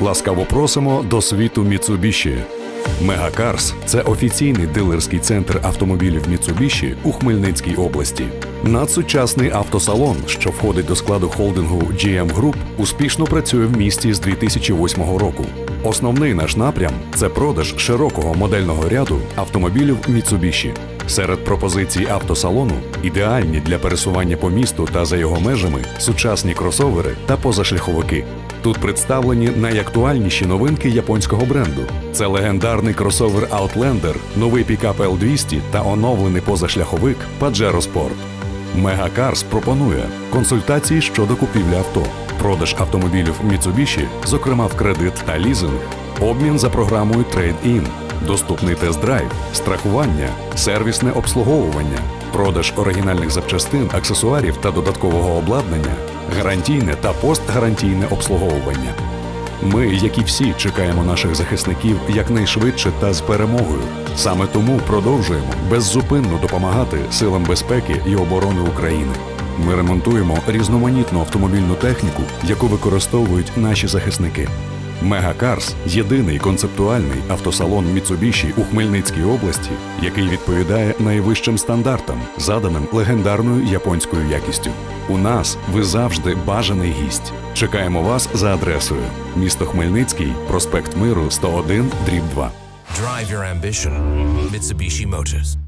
Ласкаво просимо до світу Mitsubishi. Мегакарс це офіційний дилерський центр автомобілів Mitsubishi у Хмельницькій області. Надсучасний автосалон, що входить до складу холдингу GM Group, успішно працює в місті з 2008 року. Основний наш напрям це продаж широкого модельного ряду автомобілів Mitsubishi. Серед пропозицій автосалону ідеальні для пересування по місту та за його межами сучасні кросовери та позашляховики. Тут представлені найактуальніші новинки японського бренду. Це легендарний кросовер Outlander, новий пікап L200 та оновлений позашляховик Pajero Sport. Мегакарс пропонує консультації щодо купівлі авто, продаж автомобілів Mitsubishi, зокрема в кредит та лізинг, обмін за програмою Trade-in, доступний тест-драйв, страхування, сервісне обслуговування, продаж оригінальних запчастин, аксесуарів та додаткового обладнання, гарантійне та постгарантійне обслуговування. Ми, як і всі, чекаємо наших захисників якнайшвидше та з перемогою. Саме тому продовжуємо беззупинно допомагати силам безпеки і оборони України. Ми ремонтуємо різноманітну автомобільну техніку, яку використовують наші захисники. Мегакарс єдиний концептуальний автосалон Mitsubishi у Хмельницькій області, який відповідає найвищим стандартам, заданим легендарною японською якістю. У нас ви завжди бажаний гість. Чекаємо вас за адресою: місто Хмельницький, проспект Миру, 101, дріб 2. Drive your ambition. Mitsubishi Motors.